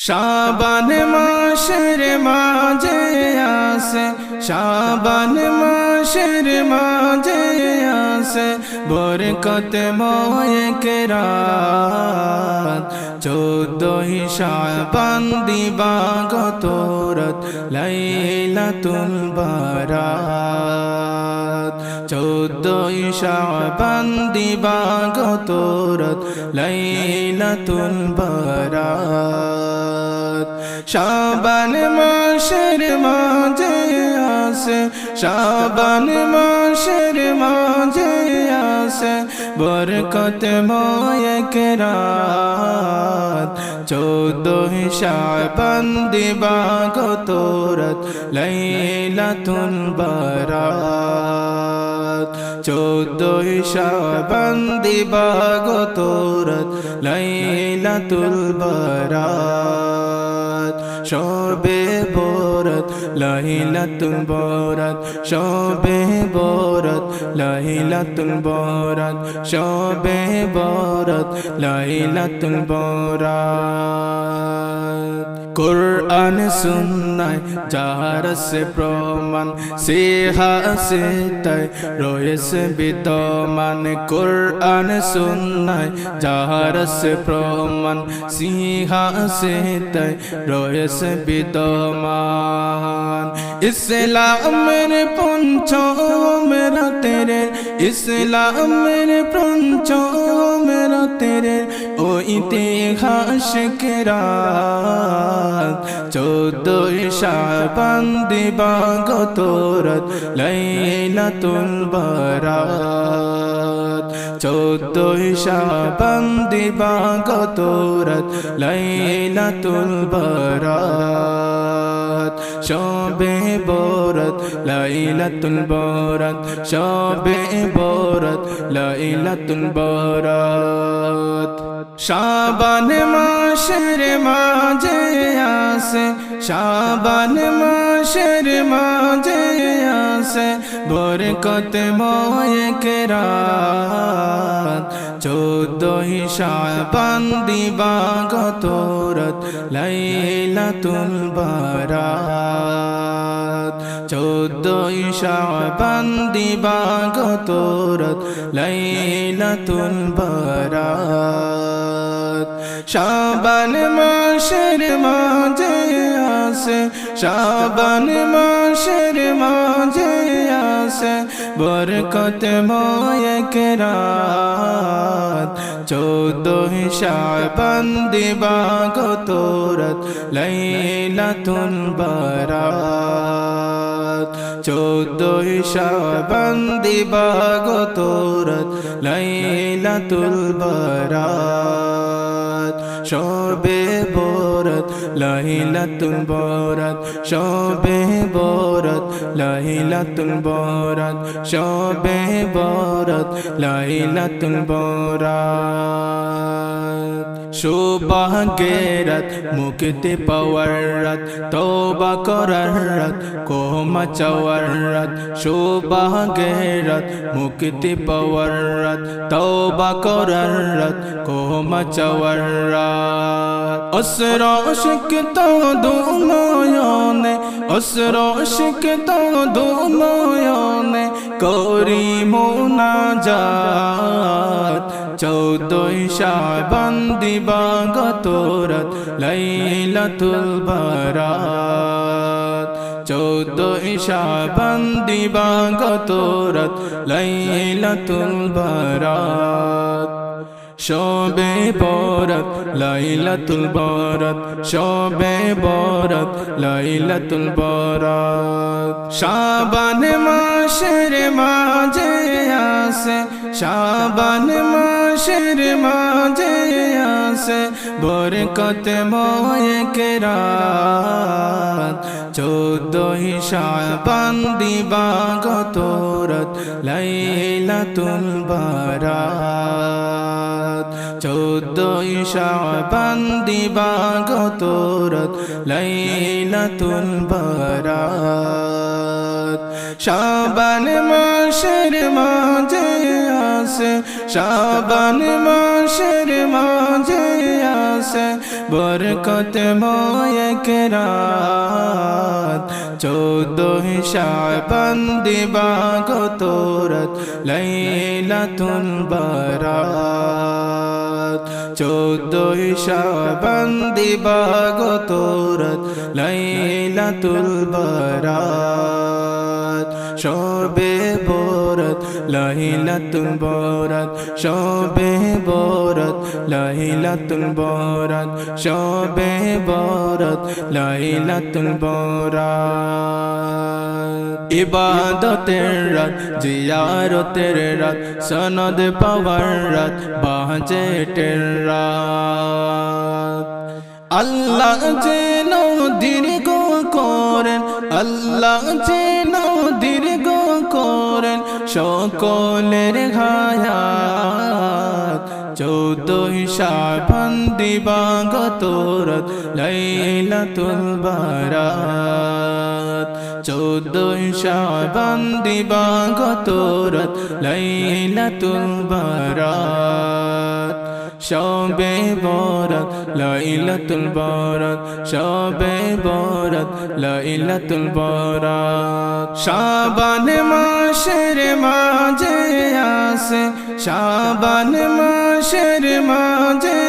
শাবান মাসের মাঝে আসে শাবান মাসের মাঝে আসে বরকত ময়কে রাত। চোদ্দই শাবান দিবাগত রাত, লাইলাতুল বারাত। চোদ্দই শাবান দিবাগত রাত, লাইলাতুল বারাত। শাবান মাসের মাঝে আসে, শাবান মাসের মাঝে আসে বরকত ময়েক রাত। চৌদ্দ শাবান দিবাগত রাত লাইলাতুল বারাত। চৌদ্দ শাবান দিবাগত রাত লাইলাতুল বারাত। শবে বরত, লাইলাতুল বরাত। শবে বরত, লাইলাতুল বরাত। শবে বরত, লাইলাতুল বরাত। কোরআন, সুন্নায় যাহার সে প্রমাণ, সে হাসে তাই রয়েছে বিদ্যমান কোরআন সুন্নায় যাহার সে প্রমাণ সিংহাসে তাই রয়েছে বিদ্যমান। ইসলামের পঞ্চম রাতের, ইসলামের পঞ্চম রাতের ও ইতিহাস কেরাত চৌদ্দ শাবান দিবাগত রাত, লাইলাতুল বারাত। চৌদ্দ শাবান দিবাগত রাত, লাইলাতুল বারাত। শবে বরত, লাইলাতুল বরাত শবে বরত লাইলাতুল বরাত। শাবান মাসের মাঝে আসে, শাবান মাসের মাঝে আসে। বরকত ময়ক রাত, চৌদ্দই শাবান দিবাগত রাত, লাইলাতুল বারাত। চৌদ্দই শাবান দিবাগত রাত লাইলাতুল বারাত। শাবান মাসের মাঝে আসে, শাবান মাসের মাঝে আসে, বরকত ময়ক রাত। চৌদ্দই শাবান দিবাগত রাত, লাইলাতুল বারাত। চৌদ্দই শাবান দিবাগত রাত লাইলাতুল বারাত। শবে বরত, লাইলাতুল বরাত শবে বরত, লাইলাতুল বরাত শবে বরত, লাইলাতুল বরাত। সৌভাগ্যেরাত মুক্তি পাওয়ার রাত, তওবা করার রাত কোমা চাওয়ার রাত। সৌভাগ্যেরাত মুক্তি পাওয়ার রাত, তওবা করার রাত কোমা চাওয়ার রাত অসর শিখত দুনয়নে অসর শিখত দুনয়নে করি মোনাজাত চৌদ্দই শাবান দিবাগত রাত লাইলাতুল বারাত চৌদ্দই শাবান দিবাগত রাত লাইলাতুল বারাত শবে বরত, লাইলাতুল বরত, শবে বরত, লাইলাতুল বরত। শাবান মাসের মাঝে আসে, শাবান মাসের মাঝে আসে, বরকত ময়ক রাত। চৌদ্দই শাবান দিবাগত রাত, লাইলাতুল বারাত। চৌদ্দই শাবান দিবাগত রাত, লাইলাতুল বারাত। শাবান মাসের মাঝে আসে, শাবান মাসের মাঝে আসে, বরকত ময়ক রাত। চৌদ্দই শাবান দিবাগত রাত, লাইলাতুল বারাত। চৌদ্দই শাবান দিবাগত রাত লাইলাতুল বারাত। শবে বরাত, লাইলাতুল বরাত শবে বরাত, লাইলাতুল বরাত শবে বরাত, লাইলাতুল বরাত। ইবাদতের রাত, জিয়ারতের রাত, সনদ পাওয়ার রাত, বাজেটের রাত। আল্লাহ যেন দীর্ঘ করেন, আল্লাহ যেন দীর্ঘ করেন সকলের ঘায়াত চৌদ্দই শাবান দিবাগত রাত, লাইলাতুল বারাত। চৌদ্দই শাবান দিবাগত রাত, লাইলাতুল বারাত। শবে বরাত লাইলাতুল বরাত শবে বরাত লাইলাতুল বরাত শাবান মাসের মাঝে আসে শাবান মাসের মাঝে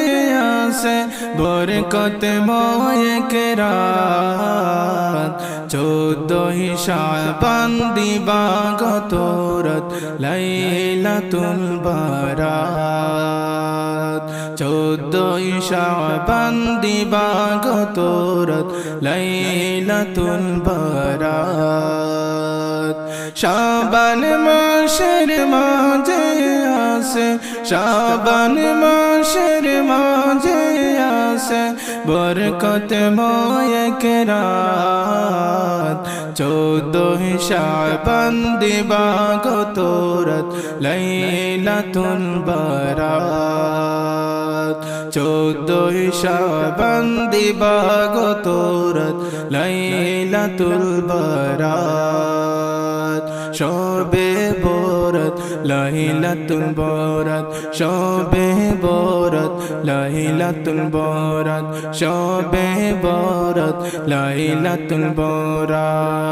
আসে বরকত ময়ক রাত চৌদ্দই শাবান দিবাগত রাত লাইলাতুল বারাত চৌদ্দই শাবান দিবাগত রাত লাইলাতুল বারাত। শাবান মাসের মাঝে আসে শাবান মাসের মাঝে আসে বরকত ময়ক রাত। চৌদ্দই শাবান দিবাগত রাত, লাইলাতুল বারাত। চৌদ্দই শাবান দিবাগত রাত, লাইলাতুল বারাত শবে বরাত লাইলাতুল বরাত শবে বরাত লাইলাতুল বরাত শবে বরাত লাইলাতুল বরাত।